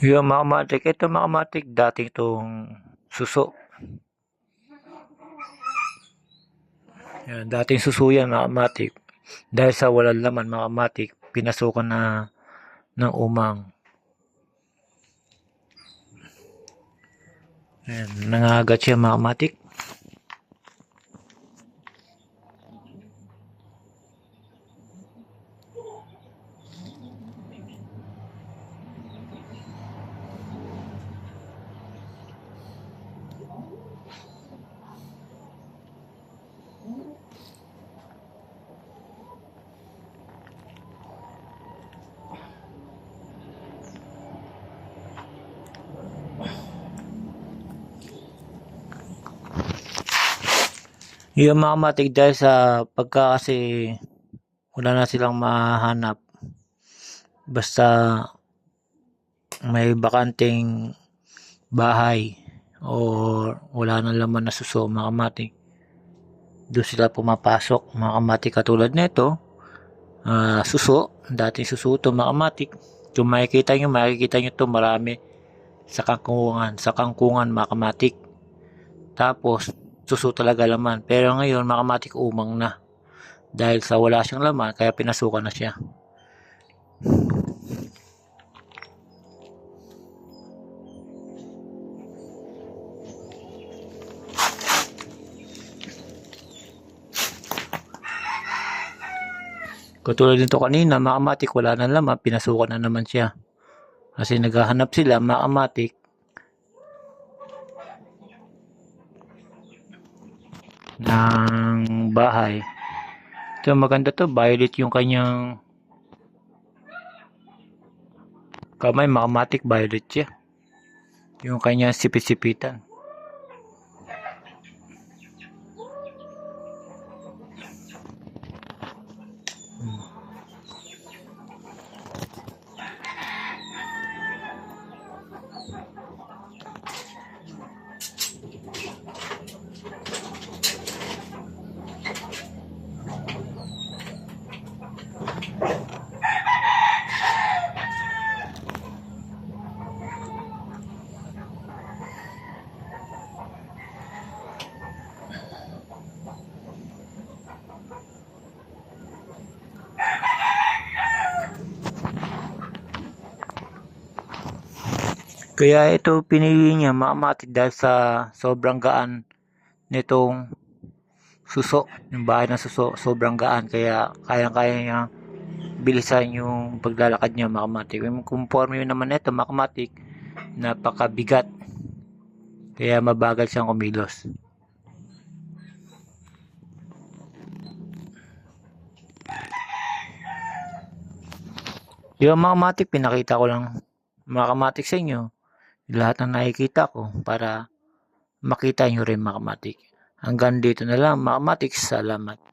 Yung mga matik, ito mga matik, dating itong suso. Yan, dating suso yan mga. Dahil sa walang laman mga matik, pinasukan na ng umang. Yan, nangagat siya mga matik. Yung mga matik dahil sa pagka kasi wala na silang mahanap. Basta may bakanting bahay o wala na laman na suso mga kamatik. Doon sila pumapasok mga kamatik katulad nito. ah suso, dating suso ito mga kamatik. Kung makikita nyo, makikita nyo ito marami sa kangkungan, sa kangkungan mga kamatik. Tapos, suso talaga laman. Pero ngayon, mga kamatik umang na. Dahil sa wala siyang laman, kaya pinasukan na siya. Katulad nito kanina, mga kamatik, wala na laman, pinasukan na naman siya. Kasi naghahanap sila, mga ng bahay. Ito maganda to, violet yung kanyang kamay, makamatic violet siya. Yung kanyang sipit-sipitan. Kaya ito pinili niya makamatic dahil sa sobrang gaan nitong suso. Yung bahay ng suso, sobrang gaan. Kaya kayang-kaya niya bilisan yung paglalakad niya makamatic. Yung conforme yun naman ito makamatic, napakabigat. Kaya mabagal siyang kumilos. Yung mga matik, pinakita ko lang mga kamatik sa inyo. Lahat na nakikita ko para makita nyo rin kamatik. Hanggang dito na lang kamatik. Salamat.